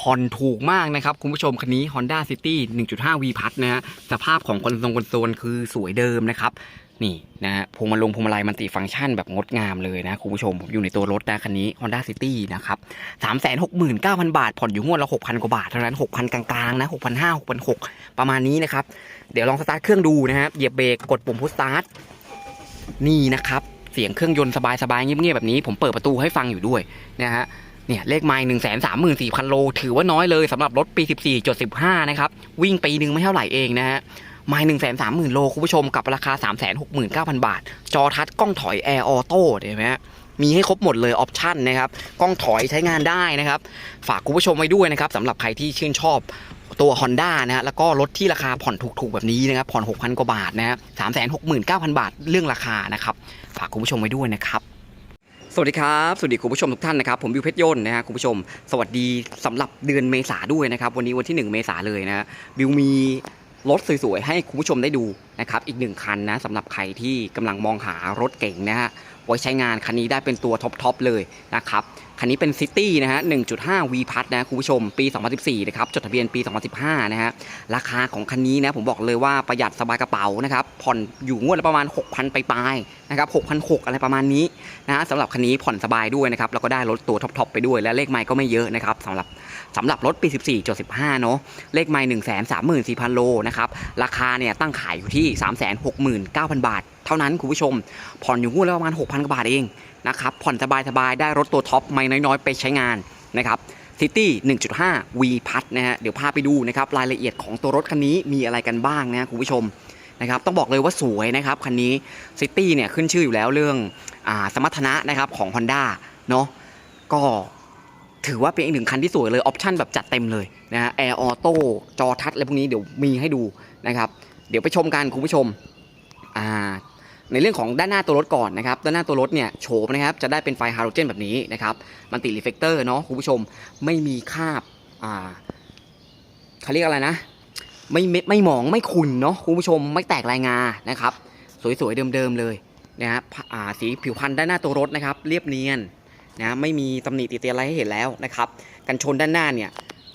ผ่อนถูกมากนะครับ คุณผู้ชมคันนี้ Honda City 1.5 V พัทนะฮะสภาพของคอนโซลคอนโซลคือสวยเดิมนะครับ นี่นะฮะพวงมาลงพวงมาลัยมันติฟังก์ชันแบบงดงามเลยนะ คุณผู้ชมผมอยู่ในตัวรถนะคันนี้ Honda City นะครับ 369,000 บาท ผ่อนอยู่งวดละ 6,000 กว่าบาท เท่านั้น 6,000 กลางๆ นะ 6,500 6,600 ประมาณนี้นะครับ เดี๋ยวลองสตาร์ทเครื่องดูนะครับเหยียบเบรกกดปุ่มพุชสตาร์ทนี่นะครับเสียงเครื่องยนต์สบายๆเงียบๆแบบนี้ ผมเปิดประตูให้ฟังอยู่ด้วยนะฮะ เนี่ยเลขไมล์หนึ่งแสนสามหมื่นสี่พันโล ถือว่าน้อยเลยสำหรับรถปีสิบสี่จุดสิบห้านะครับวิ่งปีหนึ่งไม่เท่าไหร่เองนะฮะไมล์หนึ่งแสนสามหมื่นโลคุณผู้ชมกับราคาสามแสนหกหมื่นเก้าพันบาท จอทัชกล้องถอยแอร์ออโต้เห็นไหมฮะมีให้ครบหมดเลยออปชั่นนะครับกล้องถอยใช้งานได้นะครับ ฝากคุณผู้ชมไว้ด้วยนะครับสำหรับใครที่ชื่นชอบตัว Honda นะฮะแล้วก็รถที่ราคาผ่อนถูกๆแบบนี้นะครับผ่อน 6,000 กว่าบาทนะฮะสามแสนหกหมื่นเก้าพันบาทเรื่องราคานะครับ ฝากคุณผู้ชมไว้ด้วยนะครับ สวัสดีครับ สวัสดีคุณผู้ชมทุกท่านนะครับ ผมบิวเพชรยนต์นะฮะคุณผู้ชม สวัสดีสำหรับเดือนเมษาด้วยนะครับ วันนี้วันที่ 1 เมษาเลยนะฮะบิวมีรถสวยๆ ให้คุณผู้ชมได้ดูนะครับอีกหนึ่งคันนะสำหรับใครที่กำลังมองหารถเก่งนะฮะไว้ใช้งานคันนี้ได้เป็นตัวท็อปๆเลยนะครับ คันนี้เป็นซิตี้นะฮะ 1.5 V พัทนะคุณผู้ชม ปี 2014 นะครับ จดทะเบียนปี 2015 นะฮะ ราคาของคันนี้นะ ผมบอกเลยว่าประหยัดสบายกระเป๋านะครับ ผ่อนอยู่งวดละประมาณ 6,000 ไปปลายๆนะครับ 6,600 อะไรประมาณนี้นะฮะสำหรับคันนี้ผ่อนสบายด้วยนะครับ แล้วก็ได้รถตัวท็อปๆไปด้วย และเลขไมล์ก็ไม่เยอะนะครับสำหรับสำหรับรถปี 14.15 เนาะ เลขไมล์134,000 โลนะครับ ราคาเนี่ยตั้งขายอยู่ที่ 369,000 บาท ท่านั้นคุณผู้ชม ผ่อนอยู่งวดละประมาณ 6,000กว่าบาทเองนะครับผ่อนสบายๆได้รถตัวท็อปไม่น้อยๆ ไปใช้งานนะครับซิตี้1.5 V พัทนะฮะเดี๋ยวพาไปดูนะครับรายละเอียดของตัวรถคันนี้มีอะไรกันบ้างนะคุณผู้ชมนะครับต้องบอกเลยว่าสวยนะครับคันนี้ซิตี้เนี่ยขึ้นชื่ออยู่แล้วเรื่องอสมรรถนะนะครับของ Honda เนาะก็ถือว่าเป็นอีกหนึ่งคันที่สวยเลยออปชั่นแบบจัดเต็มเลยนะฮะแอร์ออโต้จอทัชอะไรพวกนี้เดี๋ยวมีให้ดูนะครับ เดี๋ยวไปชมกันคุณผู้ชมอ่า ในเรื่องของด้านหน้าตัวรถก่อนนะครับ ด้านหน้าตัวรถเนี่ยโฉมนะครับ จะได้เป็นไฟฮาโลเจนแบบนี้นะครับ มันติดรีเฟกเตอร์เนาะคุณผู้ชม ไม่มีคราบ อ่าเขาเรียกอะไรนะ ไม่เม็ดไม่หมองไม่ขุ่นเนาะคุณผู้ชม ไม่แตกลายงา นะครับ สวยๆ เดิมๆ เลยนะครับอ่าสีผิวพรรณด้านหน้าตัวรถนะครับ เรียบเนียนนะไม่มีตำหนิติเตียนอะไรให้เห็นแล้วนะครับ กันชนด้านหน้าเนี่ย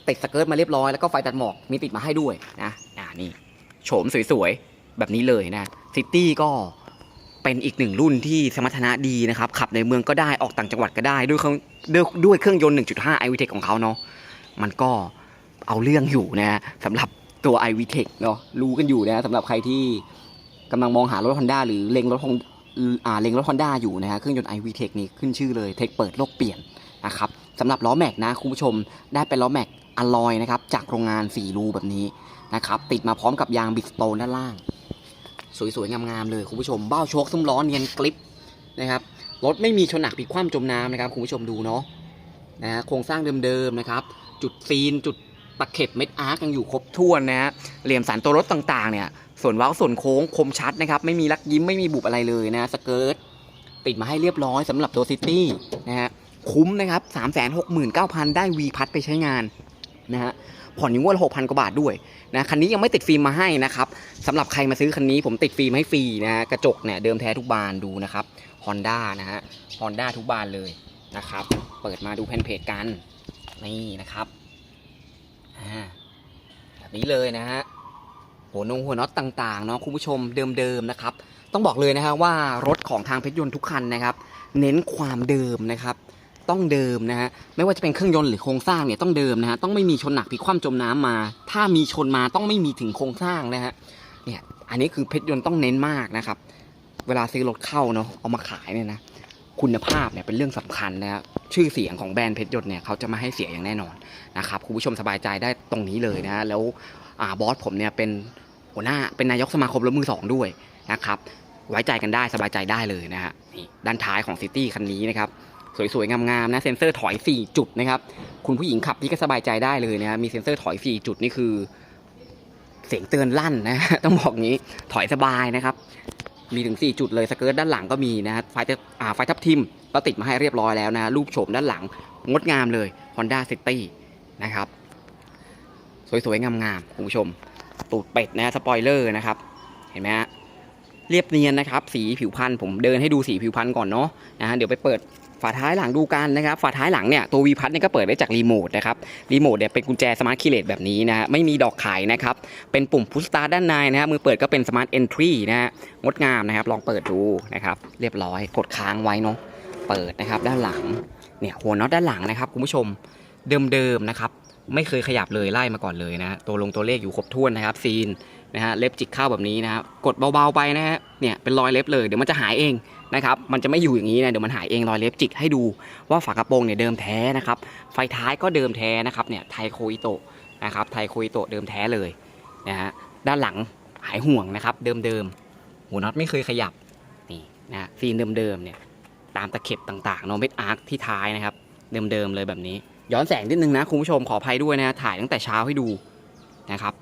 ติดสเกิร์ตมาเรียบร้อยแล้วก็ไฟตัดหมอกมีติดมาให้ด้วยนะ อ่านี่โฉมสวยๆ แบบนี้เลยนะซิตี้ก็ เป็นอีกหนึ่งรุ่นที่สมรรถนะดีนะครับ ขับในเมืองก็ได้ออกต่างจังหวัดก็ได้ด้วยเครื่องด้วยด้วยเครื่องยนต์ 1.5 i v t e c ของเขาเนาะมันก็เอาเรื่องอยู่นะสำหรับตัว i v t e c เนาะรู้กันอยู่นะสำหรับใครที่กำลังมองหารถ Honda หรือเล็งรถของอ่าเล็งรถ Honda อยู่นะฮะเครื่องยนต์ i v t e c นี่ขึ้นชื่อเลยเทคเปิดโลกเปลี่ยนนะครับสำหรับล้อแม็กนะคุณผู้ชมได้เป็นล้อแม็กอลลอยนะครับจากโรงงาน4รูแบบนี้นะครับติดมาพร้อมกับยางบิสโตนด้านล่าง สวยๆงามๆเลยคุณผู้ชมเบ้าโชคซุ้มล้อเนียนกริปนะครับรถไม่มีชนหนักพลิกคว่ำจมน้ำนะครับคุณผู้ชมดูเนาะนะฮะโครงสร้างเดิมๆนะครับ จุดซีนจุดตะเข็บเม็ดอาร์กยังอยู่ครบถ้วนนะฮะเหลี่ยมสันตัวรถต่างๆ เนี่ยส่วนว้าส่วนโค้งคมชัดนะครับ ไม่มีลักยิ้มไม่มีบุบอะไรเลยนะสเกิร์ตติดมาให้เรียบร้อยสำหรับตัวซิตี้นะฮะคุ้มนะครับ 369,000 ได้ V พัดไปใช้งานนะฮะ ผ่อนอยู่งวด6,000กว่าบาทด้วยนะคันนี้ยังไม่ติดฟิล์มมาให้นะครับสำหรับใครมาซื้อคันนี้ผมติดฟิล์มให้ฟรีนะกระจกเนี่ยเดิมแท้ทุกบานดูนะครับ Honda นะฮะ Honda ทุกบานเลยนะครับ เปิดมาดูแผ่นเพจกันนี่นะครับอ่าแบบนี้เลยนะฮะหัวนงหัวน็อตต่างๆเนาะคุณผู้ชมเดิมๆนะครับ ต้องบอกเลยนะฮะว่ารถของทางเพชรยนต์ทุกคันนะครับ เน้นความเดิมนะครับ ต้องเดิมนะฮะไม่ว่าจะเป็นเครื่องยนต์หรือโครงสร้างเนี่ยต้องเดิมนะฮะต้องไม่มีชนหนักพลิกคว่ำจมน้ำมา ถ้ามีชนมาต้องไม่มีถึงโครงสร้างนะฮะเนี่ยอันนี้คือเพชรยนต์ต้องเน้นมากนะครับ เวลาซื้อรถเข้าเนาะเอามาขายเนี่ยนะคุณภาพเนี่ยเป็นเรื่องสำคัญนะครับชื่อเสียงของแบรนด์เพชรยนต์เนี่ยเขาจะไม่ให้เสียอย่างแน่นอนนะครับคุณผู้ชมสบายใจได้ตรงนี้เลยนะฮะแล้วอบอสผมเนี่ยเป็นหัวหน้าเป็นนายกสมาคมรถมือสองด้วยนะครับไว้ใจกันได้สบายใจได้เลยนะฮะนี่ด้านท้ายของซิตี้คันนี้นะครับ สวยๆงามๆนะเซ็นเซอร์ถอย 4 จุดนะครับคุณผู้หญิงขับพี่ก็สบายใจได้เลยนะมีเซ็นเซอร์ถอย 4 จุดนี่คือ เสียงเตือนลั่นนะต้องบอกงี้ถอยสบายนะครับมีถึง 4 จุดเลยสเกิร์ตด้านหลังก็มีนะไฟทับอ่าไฟทับทิมก็ติดมาให้เรียบร้อยแล้วนะรูปโฉมด้านหลังงดงามเลย Honda City นะครับสวยๆงามๆคุณผู้ชม ตูดเป็ดนะสปอยเลอร์นะครับ เห็นไหมฮะ เรียบเนียนนะครับ สีผิวพันธุ์ผมเดินให้ดูสีผิวพันธุ์ก่อนเนาะนะฮะเดี๋ยวไปเปิดฝาท้ายหลังดูกันนะครับฝาท้ายหลังเนี่ยตัววีพัทเนี่ยก็เปิดได้จากรีโมทนะครับรีโมทเนี่ยเป็นกุญแจสมาร์ทคีย์เลสแบบนี้นะฮะไม่มีดอกไขนะครับเป็นปุ่มพุชสตาร์ด้านในนะฮะมือเปิดก็เป็นสมาร์ทเอนทรีนะฮะงดงามนะครับ ลองเปิดดูนะครับเรียบร้อยกดค้างไว้เนาะเปิดนะครับด้านหลังเนี่ยหัวน็อตด้านหลังนะครับคุณผู้ชมเดิมๆนะครับไม่เคยขยับเลยไล่มาก่อนเลยนะฮะตัวลงตัวเลขอยู่ครบถ้วนนะครับซีน นะฮะเล็บจิกเข้าแบบนี้นะครับกดเบาๆไปนะฮะเนี่ยเป็นรอยเล็บเลยเดี๋ยวมันจะหายเองนะครับมันจะไม่อยู่อย่างนี้นะเดี๋ยวมันหายเองรอยเล็บจิกให้ดูว่าฝากระโปรงเนี่ยเดิมแท้นะครับไฟท้ายก็เดิมแท้นะครับเนี่ยไทโคอิโตะนะครับไทโคอิโตะเดิมแท้เลยนะฮะด้านหลังหายห่วงนะครับเดิมๆหัวน็อตไม่เคยขยับนี่นะฮะซีนเดิมๆเนี่ยตามตะเข็บต่างๆโนเมดอาร์คที่ท้ายนะครับเดิมๆเลยแบบนี้ ย้อนแสงนิดนึงนะคุณผู้ชมขออภัยด้วยนะถ่ายตั้งแต่เช้าให้ดูนะครับ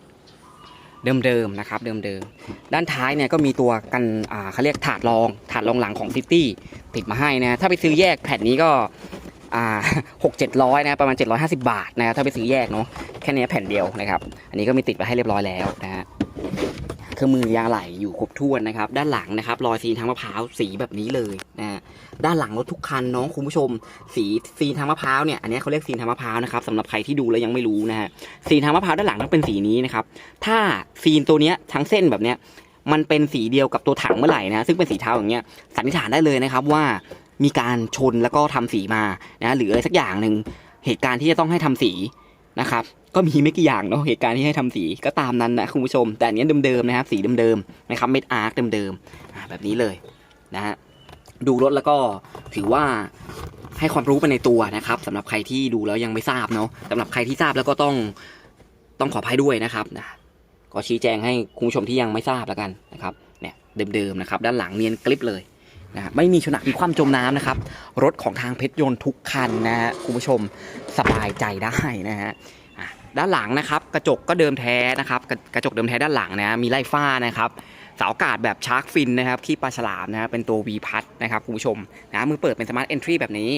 เดิมๆนะครับเดิมๆด้านท้ายเนี่ยก็มีตัวกันอ่าเขาเรียกถาดรองถาดรองหลังของซิตี้ติดมาให้นะถ้าไปซื้อแยกแผ่นนี้ก็อ่าหกเจ็ดร้อยนะประมาณ 750 บาทนะถ้าไปซื้อแยกเนาะแค่นี้แผ่นเดียวนะครับ อันนี้ก็มีติดมาให้เรียบร้อยแล้วนะฮะ รื่องมือยางไหลอยู่ครบถ้วนนะครับ ด้านหลังนะครับ รอยซีนทางมะพร้าวสีแบบนี้เลยนะฮะด้านหลังรถทุกคันน้องคุณผู้ชม สีซีนทางมะพร้าวเนี่ยอันนี้เขาเรียกซีนทางมะพร้าวนะครับสำหรับใครที่ดูแล้วยังไม่รู้นะฮะซีนทางมะพร้าวด้านหลังต้องเป็นสีนี้นะครับถ้าซีนตัวเนี้ยทั้งเส้นแบบเนี้ยมันเป็นสีเดียวกับตัวถังเมื่อไหร่นะซึ่งเป็นสีเทาอย่างเงี้ยสันนิษฐานได้เลยนะครับว่ามีการชนแล้วก็ทำสีมานะหรืออะไรสักอย่างหนึ่งเหตุการณ์ที่จะต้องให้ทำสีนะครับ ก็มีไม่กี่อย่างเนาะเหตุการณ์ที่ให้ทำสีก็ตามนั้นนะคุณผู้ชม แต่อันนี้เดิมๆนะครับสีเดิมๆนะครับเม็ดอาร์คเดิมๆแบบนี้เลยนะฮะดูรถแล้วก็ถือว่าให้ความรู้ไปในตัวนะครับสำหรับใครที่ดูแล้วยังไม่ทราบเนาะสำหรับใครที่ทราบแล้วก็ต้องต้องขออภัยด้วยนะครับนะก็ชี้แจงให้คุณผู้ชมที่ยังไม่ทราบแล้วกันนะครับเนี่ยเดิมๆนะครับด้านหลังเนียนกลิปเลยนะไม่มีชนหนักมีความจมน้ำนะครับ รถของทางเพชรยนต์ทุกคันนะฮะคุณผู้ชมสบายใจได้นะฮะ ด้านหลังนะครับ กระจกก็เดิมแท้นะครับ กระกระจกเดิมแท้ด้านหลังนะมีไล่ฟ้านะครับเสาอากาศแบบชาร์กฟินนะครับขี้ปลาฉลามนะครับเป็นตัว V พัดนะครับคุณผู้ชมนะมือเปิดเป็นสมาร์ทเอนทรีแบบนี้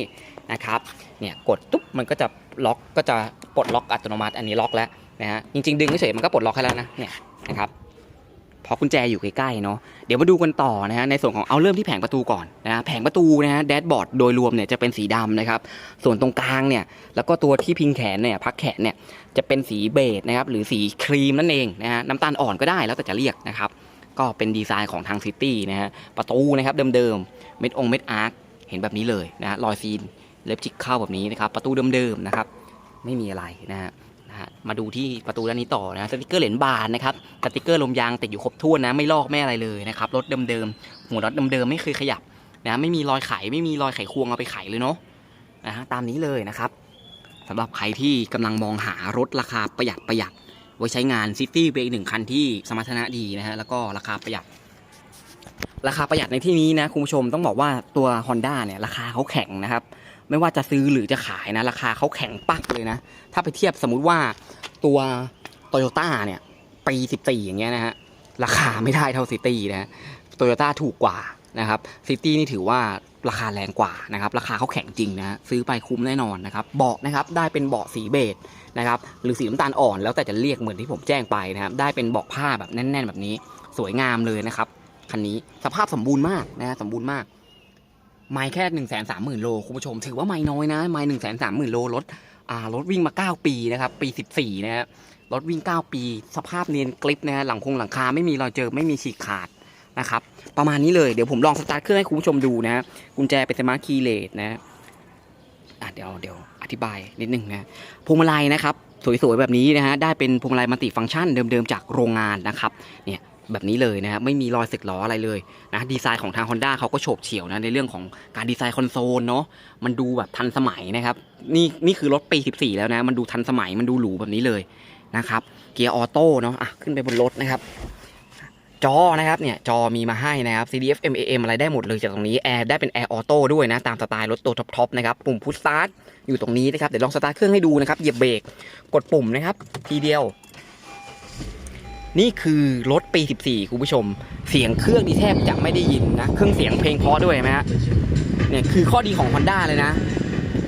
นะครับเนี่ยกดตุ๊บมันก็จะล็อกก็จะปลดล็อกอัตโนมัติอันนี้ล็อกแล้วนะฮะจริงๆ ดึงเฉยๆมันก็ปลดล็อกให้แล้วนะเนี่ยนะครับ เพราะกุญแจอยู่ใกล้ๆเนาะเดี๋ยวมาดูกันต่อนะฮะในส่วนของเอาเริ่มที่แผงประตูก่อนนะฮะแผงประตูนะฮะแดชบอร์ดโดยรวมเนี่ยจะเป็นสีดำนะครับส่วนตรงกลางเนี่ยแล้วก็ตัวที่พิงแขนเนี่ยพักแขนเนี่ยจะเป็นสีเบจนะครับหรือสีครีมนั่นเองนะฮะน้ำตาลอ่อนก็ได้แล้วแต่จะเรียกนะครับก็เป็นดีไซน์ของทางซิตี้นะฮะประตูนะครับเดิมๆเม็ดองเม็ดอาร์คเห็นแบบนี้เลยนะฮะรอยซีนเล็บจิกเข้าแบบนี้นะครับประตูเดิมๆนะครับไม่มีอะไรนะฮะ มาดูที่ประตูด้านนี้ต่อนะสติกเกอร์เหรียญบานนะครับสติกเกอร์ลมยางติดอยู่ครบถ้วนนะไม่ลอกไม่อะไรเลยนะครับรถเดิมๆหัวรถเดิมๆไม่เคยขยับนะไม่มีรอยไขไม่มีรอยไขควงเอาไปไขเลยเนาะนะฮะตามนี้เลยนะครับสำหรับใครที่กำลังมองหารถราคาประหยัดประหยัดไว้ใช้งานซิตี้เป็นอีกหนึ่งคันที่สมรรถนะดีนะฮะแล้วก็ราคาประหยัด ราคาประหยัดในที่นี้นะคุณผู้ชมต้องบอกว่าตัว Honda เนี่ยราคาเขาแข็งนะครับ ไม่ว่าจะซื้อหรือจะขายนะ ราคาเขาแข็งปักเลยนะ ถ้าไปเทียบสมมุติว่าตัว Toyota เนี่ย ปี14อย่างเงี้ยนะฮะ ราคาไม่ได้เท่าซิตี้นะโตโยต้าถูกกว่านะครับซิตี้นี่ถือว่าราคาแรงกว่านะครับ ราคาเขาแข็งจริงนะฮะซื้อไปคุ้มแน่นอนนะครับเบาะนะครับได้เป็นเบาะสีเบจนะครับหรือสีน้ำตาลอ่อนแล้วแต่จะเรียกเหมือนที่ผมแจ้งไปนะครับ ได้เป็นเบาะผ้าแบบแน่น ๆ แบบนี้ สวยงามเลยนะครับคันนี้สภาพสมบูรณ์มากนะฮะสมบูรณ์มาก ไม่แค่หนึ่งแสนสามหมื่นโลคุณผู้ชม ถือว่าไม่น้อยนะ ไม่หนึ่งแสนสามหมื่นโลรถอ่ารถวิ่งมาเก้าปีนะครับ ปีสิบสี่นะฮะรถวิ่งเก้าปี สภาพเนียนกริปนะฮะหลังคงหลังคาไม่มีรอยเจอไม่มีฉีกขาดนะครับ ประมาณนี้เลยเดี๋ยวผมลองสตาร์ทเครื่องให้คุณผู้ชมดูนะฮะกุญแจเป็นสมาร์ทคีย์เลสนะอะเดี๋ยวเดี๋ยวอธิบายนิดนึงนะพวงมาลัยนะครับ สวยๆแบบนี้นะฮะได้เป็นพวงมาลัยมัลติฟังก์ชันเดิมๆจากโรงงานนะครับเนี่ย แบบนี้เลยนะครับไม่มีรอยสึกหรออะไรเลยนะดีไซน์ของทาง Honda เขาก็โฉบเฉี่ยวนะในเรื่องของการดีไซน์คอนโซลเนาะมันดูแบบทันสมัยนะครับนี่นี่คือรถปี 14 แล้วนะ มันดูทันสมัยมันดูหรูแบบนี้เลยนะครับเกียร์ออโต้เนาะอะขึ้นไปบนรถนะครับจอนะครับเนี่ยจอมีมาให้นะครับ CD FM AM อะไรได้หมดเลยจากตรงนี้แอร์ได้เป็นแอร์ออโต้ด้วยนะ ตามสไตล์รถตัวท็อปๆนะครับ ปุ่มพุชสตาร์ทอยู่ตรงนี้นะครับ เดี๋ยวลองสตาร์ทเครื่องให้ดูนะครับ เหยียบเบรกกดปุ่มนะครับ ทีเดียว นี่คือรถปี 14 คุณผู้ชม เสียงเครื่องนี่แทบจะไม่ได้ยินนะ เครื่องเสียงเพลงเพราะด้วยไหมฮะ เนี่ยคือข้อดีของ Honda เลยนะ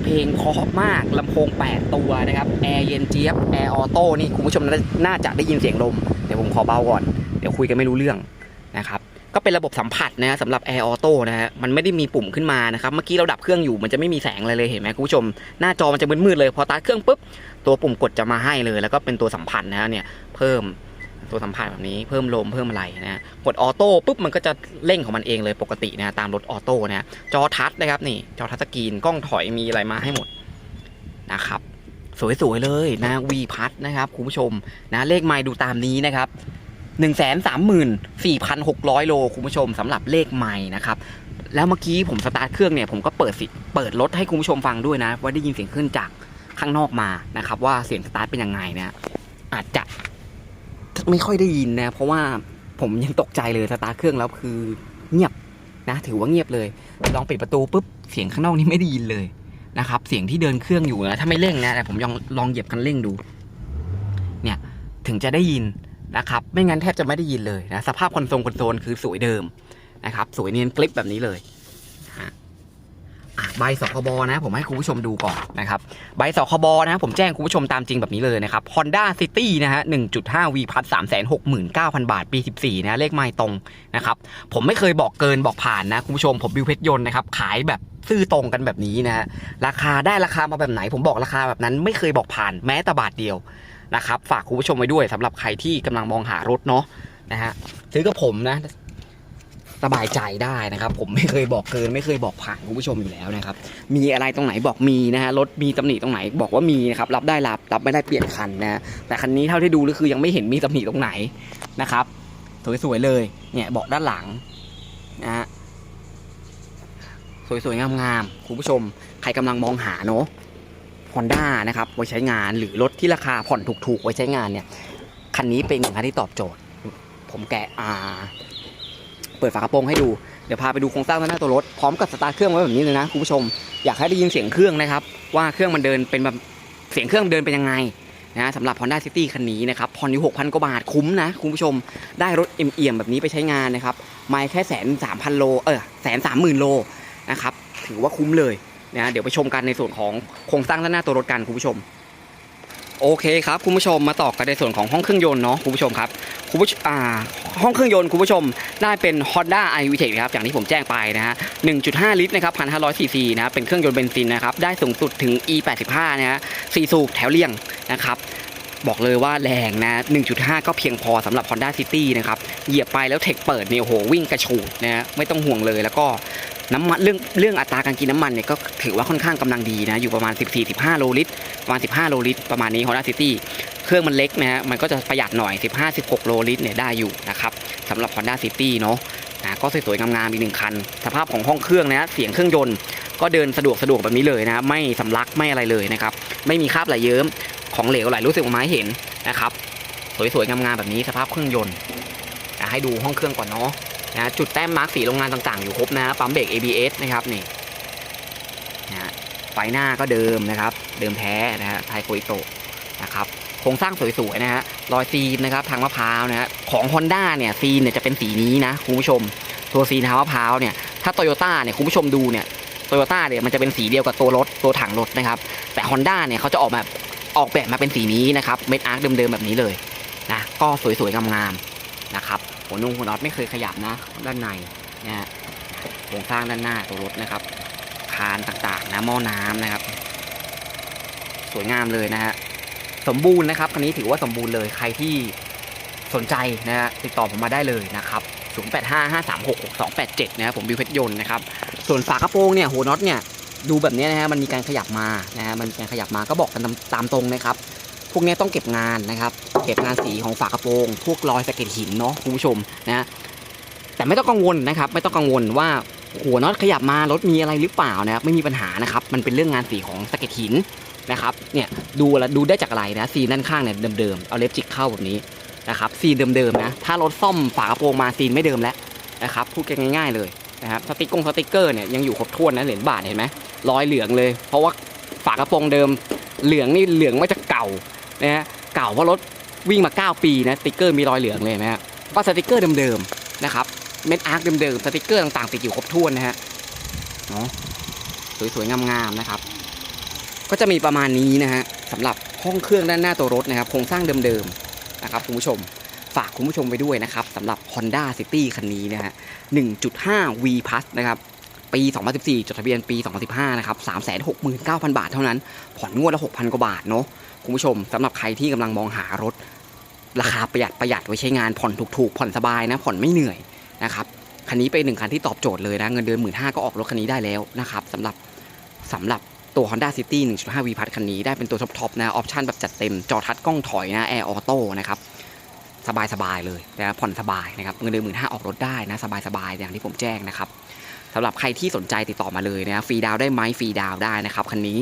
เพลงเพราะมากลำโพง 8 ตัวนะครับ แอร์เย็นเจี๊ยบ แอร์ออโต้ นี่คุณผู้ชมน่าจะได้ยินเสียงลม เดี๋ยวผมขอเบาก่อน เดี๋ยวคุยกันไม่รู้เรื่องนะครับ ก็เป็นระบบสัมผัสนะฮะสำหรับ Air Auto นะฮะ มันไม่ได้มีปุ่มขึ้นมานะครับ เมื่อกี้เราดับเครื่องอยู่ มันจะไม่มีแสงอะไรเลย เห็นไหมคุณผู้ชม หน้าจอมันจะมืดๆเลย พอตัดเครื่องปุ๊บ ตัวปุ่มกดจะมาให้เลย แล้วก็เป็นตัวสัมผัสนะเนี่ย เพิ่ม ตัวสัมผัสแบบนี้เพิ่มลมเพิ่มอะไรนะฮะกดออโต้ปุ๊บมันก็จะเร่งของมันเองเลยปกตินะตามรถออโต้นะจอทัชนะครับนี่จอทัชสกรีนกล้องถอยมีอะไรมาให้หมดนะครับ สวยๆเลยนะวีพัทนะครับคุณผู้ชมนะเลขไมล์ดูตามนี้นะครับ1 3 4 6 0 0 โลคุณผู้ชมสำหรับเลขไมล์นะครับแล้วเมื่อกี้ผมสตาร์ทเครื่องเนี่ยผมก็เปิดสิเปิดรถให้คุณผู้ชมฟังด้วยนะ ว่าได้ยินเสียงขึ้นจากข้างนอกมานะครับว่าเสียงสตาร์ทเป็นยังไงนะอาจจะ ไม่ค่อยได้ยินนะ เพราะว่าผมยังตกใจเลยสตาร์เครื่องแล้วคือเงียบนะถือว่าเงียบเลย ลองปิดประตูปุ๊บเสียงข้างนอกนี่ไม่ได้ยินเลยนะครับ เสียงที่เดินเครื่องอยู่นะถ้าไม่เร่งนะแต่ผมลองลองเหยียบคันเร่งดู เนี่ยถึงจะได้ยินนะครับ ไม่งั้นแทบจะไม่ได้ยินเลยนะสภาพคอนโซลคอนโซลคือสวยเดิมนะครับ สวยเนียนกลิปแบบนี้เลย ใบสคบนะ ผมให้คุณผู้ชมดูก่อนนะครับใบสคบนะผมแจ้งคุณผู้ชมตามจริงแบบนี้เลยนะครับ Honda City นะฮะ1.5 V พัด369,000 บาท ปี 14 นะ เลขไม้ตรงนะครับ ผมไม่เคยบอกเกินบอกผ่านนะ คุณผู้ชมผมบิวเพชรยนต์นะครับ ขายแบบซื่อตรงกันแบบนี้นะฮะราคาได้ราคามาแบบไหน ผมบอกราคาแบบนั้นไม่เคยบอกผ่านแม้แต่บาทเดียวนะครับฝากคุณผู้ชมไว้ด้วยสำหรับใครที่กำลังมองหารถเนาะนะฮะซื้อกับผมนะ สบายใจได้นะครับ ผมไม่เคยบอกเกิน ไม่เคยบอกผ่านคุณผู้ชมอยู่แล้วนะครับ มีอะไรตรงไหนบอกมีนะฮะรถมีตำหนิตรงไหนบอกว่ามีนะครับรับได้รับรับไม่ได้เปลี่ยนคันนะแต่คันนี้เท่าที่ดูก็คือยังไม่เห็นมีตำหนิตรงไหนนะครับสวยๆเลยเนี่ยเบอกด้านหลังนะฮะสวยๆงามๆคุณผู้ชม ใครกำลังมองหาเนาะฮอนด้านะครับไว้ใช้งานหรือรถที่ราคาผ่อนถูกๆ ไว้ใช้งานเนี่ยคันนี้เป็นอย่างที่ตอบโจทย์ ผมแกะอ่า เปิดฝากระโปรงให้ดู เดี๋ยวพาไปดูโครงสร้างด้านหน้าตัวรถ พร้อมกับสตาร์ทเครื่องไว้แบบนี้เลยนะคุณผู้ชม อยากให้ได้ยินเสียงเครื่องนะครับ ว่าเครื่องมันเดินเป็นแบบเสียงเครื่องเดินเป็นยังไงนะสำหรับ Honda City คันนี้นะครับผ่อนอยู่6,000 กว่าบาทคุ้มนะคุณผู้ชม ได้รถเอี่ยมๆแบบนี้ไปใช้งานนะครับไม่แค่แสนสามพันโลเออแสนสามหมื่นโลนะครับถือว่าคุ้มเลยนะเดี๋ยวไปชมกันในส่วนของโครงสร้างด้านหน้าตัวรถกันคุณผู้ชม โอเคครับคุณผู้ชมมาต่อกันในส่วนของห้องเครื่องยนต์เนาะคุณผู้ชมครับคุณผู้ชอ่าห้องเครื่องยนต์คุณผู้ชมได้เป็น Honda i v t e c ครับอย่างที่ผมแจ้งไปนะฮะ 1.5 ลิตรนะครับ1,500ซีซีนะเป็นเครื่องยนต์เบนซินนะครับได้สูงสุดถึง E85 นะฮะสี่สูบแถวเลี่ยงนะครับบอกเลยว่าแรงนะ 1.5 ก็เพียงพอสำหรับ Honda City นะครับ เหยียบไปแล้วเทคเปิดเนี่ยโอ้โหวิ่งกระฉูดนะฮะไม่ต้องห่วงเลย แล้วก็ น้ำมันเรื่องเรื่องอัตราการกินน้ำมันเนี่ยก็ถือว่าค่อนข้างกำลังดีนะอยู่ประมาณ 14-15 โลลิตรประมาณ 15 โลลิตรประมาณนี้ Honda City เครื่องมันเล็กนะฮะมันก็จะประหยัดหน่อย 15-16 โลลิตรเนี่ยได้อยู่นะครับสำหรับ Honda City เนาะนะก็สวยๆงามๆอีกหนึ่งคัน สภาพของห้องเครื่องนะเสียงเครื่องยนต์ก็เดินสะดวกสะดวกแบบนี้เลยนะไม่สำลักไม่อะไรเลยนะครับไม่มีคราบไหลเยิ้มของเหลวไหลรู้สึกออกมาให้เห็นนะครับสวยๆงามๆแบบนี้สภาพเครื่องยนต์อะให้ดูห้องเครื่องก่อนเนาะ นะจุดแต้มมาร์กสีโรงงานต่างๆ อยู่ครบนะปั๊มเบรก ABS นะครับนี่นะไฟหน้าก็เดิมนะครับ เดิมแท้นะฮะไทโคอิโตะนะครับโครงสร้างสวยๆนะฮะรอยซีนนะครับทางมะพร้าวนะฮะของ Honda เนี่ยซีนเนี่ยจะเป็นสีนี้นะคุณผู้ชม ตัวซีนทางมะพร้าวเนี่ยถ้าโตโยต้าเนี่ยคุณผู้ชมดูเนี่ยโตโยต้าเนี่ยมันจะเป็นสีเดียวกับตัวรถตัวถังรถนะครับแต่ Honda เนี่ยเขาจะออกแบบออกแบบมาเป็นสีนี้นะครับเม็ดอาร์คเดิมๆแบบนี้เลยนะก็สวยๆงามๆนะครับ หัวนุ่งหัวน็อตไม่เคยขยับนะ ด้านในนะฮะโครงสร้างด้านหน้าตัวรถนะครับ คานต่างๆนะหม้อน้ำนะครับ สวยงามเลยนะฮะสมบูรณ์นะครับคันนี้ถือว่าสมบูรณ์เลยใครที่สนใจนะฮะติดต่อผมมาได้เลยนะครับ 0855366287 นะครับผมบิวเพชรยนต์นะครับ ส่วนฝากระโปรงเนี่ยหัวน็อตเนี่ยดูแบบนี้นะฮะมันมีการขยับมานะฮะมันมีการขยับมาก็บอกกันตามตรงนะครับ พวกนี้ต้องเก็บงานนะครับ เก็บงานสีของฝากระโปรงพวกรอยสะเก็ดหินเนาะคุณผู้ชมนะแต่ไม่ต้องกังวลนะครับ ไม่ต้องกังวลว่าหัวน็อตขยับมารถมีอะไรหรือเปล่านะครับไม่มีปัญหานะครับ มันเป็นเรื่องงานสีของสะเก็ดหินนะครับเนี่ยดูละดูได้จากอะไรนะซีนด้านข้างเนี่ยเดิมๆเอาเล็บจิกเข้าแบบนี้นะครับซีนเดิมๆนะถ้ารถซ่อมฝากระโปรงมาซีนไม่เดิมแล้วนะครับพูดกันง่าย ๆเลยนะครับสติ๊กกงสติ๊กเกอร์เนี่ยยังอยู่ครบถ้วนนะเหรียญบาทเห็นไหมรอยเหลืองเลย เพราะว่าฝากระโปรงเดิมเหลืองนี่เหลืองมาจากเก่า นะฮะเก่าเพราะรถวิ่งมา 9 ปีนะสติกเกอร์มีรอยเหลืองเลยนไหมฮะก็สติกเกอร์เดิมๆนะครับเม็ดอาร์คเดิมๆสติกเกอร์ต่างๆติดอยู่ครบถ้วนนะฮะเนาะสวยๆงามๆนะครับ ก็จะมีประมาณนี้นะฮะสำหรับห้องเครื่องด้านหน้าตัวรถนะครับโครงสร้างเดิมๆนะครับคุณผู้ชมฝากคุณผู้ชมไปด้วยนะครับสำหรับ Honda City คันนี้นะฮะ1.5 V Plus นะครับ ปี 2014 จดทะเบียนปี 2015 นะครับ 369,000 บาทเท่านั้น ผ่อนงวดละ 6,000 กว่าบาทเนาะ คุณผู้ชมสำหรับใครที่กำลังมองหารถ ราคาประหยัดประหยัดไว้ใช้งาน ผ่อนถูกๆ ผ่อนสบายนะ ผ่อนไม่เหนื่อยนะครับ คันนี้เป็นหนึ่งคันที่ตอบโจทย์เลยนะ เงินเดือนหมื่นห้าก็ออกรถคันนี้ได้แล้วนะครับสำหรับสำหรับตัว Honda City 1.5 V Plus คันนี้ได้เป็นตัวท็อปๆนะ ออปชั่นแบบจัดเต็ม จอทัดกล้องถอยนะแอร์ออโต้นะครับสบายๆเลยนะผ่อนสบายนะครับเงินเดือนหมื่นห้าออกรถได้นะสบายๆอย่างที่ผมแจ้งนะครับ สำหรับใครที่สนใจติดต่อมาเลยนะครับฟรีดาวได้ไหมฟรีดาวได้นะครับคันนี้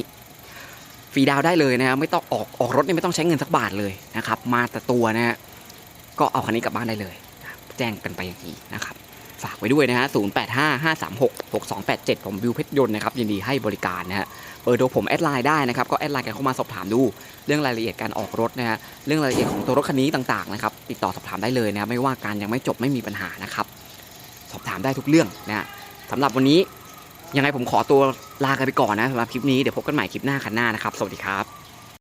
ฟรีดาวได้เลยนะไม่ต้องออกออกรถเนี่ยไม่ต้องใช้เงินสักบาทเลยนะครับ มาแต่ตัวนะฮะก็เอาคันนี้กลับบ้านได้เลย แจ้งกันไปอย่างนี้นะครับ ฝากไว้ด้วยนะฮะ0 8 5 5 3 6 6 2 8 7ผมวิวเพชรยนต์นะครับยินดีให้บริการนะฮะเบอร์โทรผมแอดไลน์ได้นะครับ ก็แอดไลน์กันเข้ามาสอบถามดู เรื่องรายละเอียดการออกรถนะฮะเรื่องรายละเอียดของตัวรถคันนี้ต่างๆนะครับติดต่อสอบถามได้เลยนะครับไม่ว่าการยังไม่จบไม่มีปัญหานะครับ สอบถามได้ทุกเรื่องนะฮะ สำหรับวันนี้ยังไงผมขอตัวลากันไปก่อนนะสำหรับคลิปนี้เดี๋ยวพบกันใหม่คลิปหน้าคันหน้านะครับ สวัสดีครับ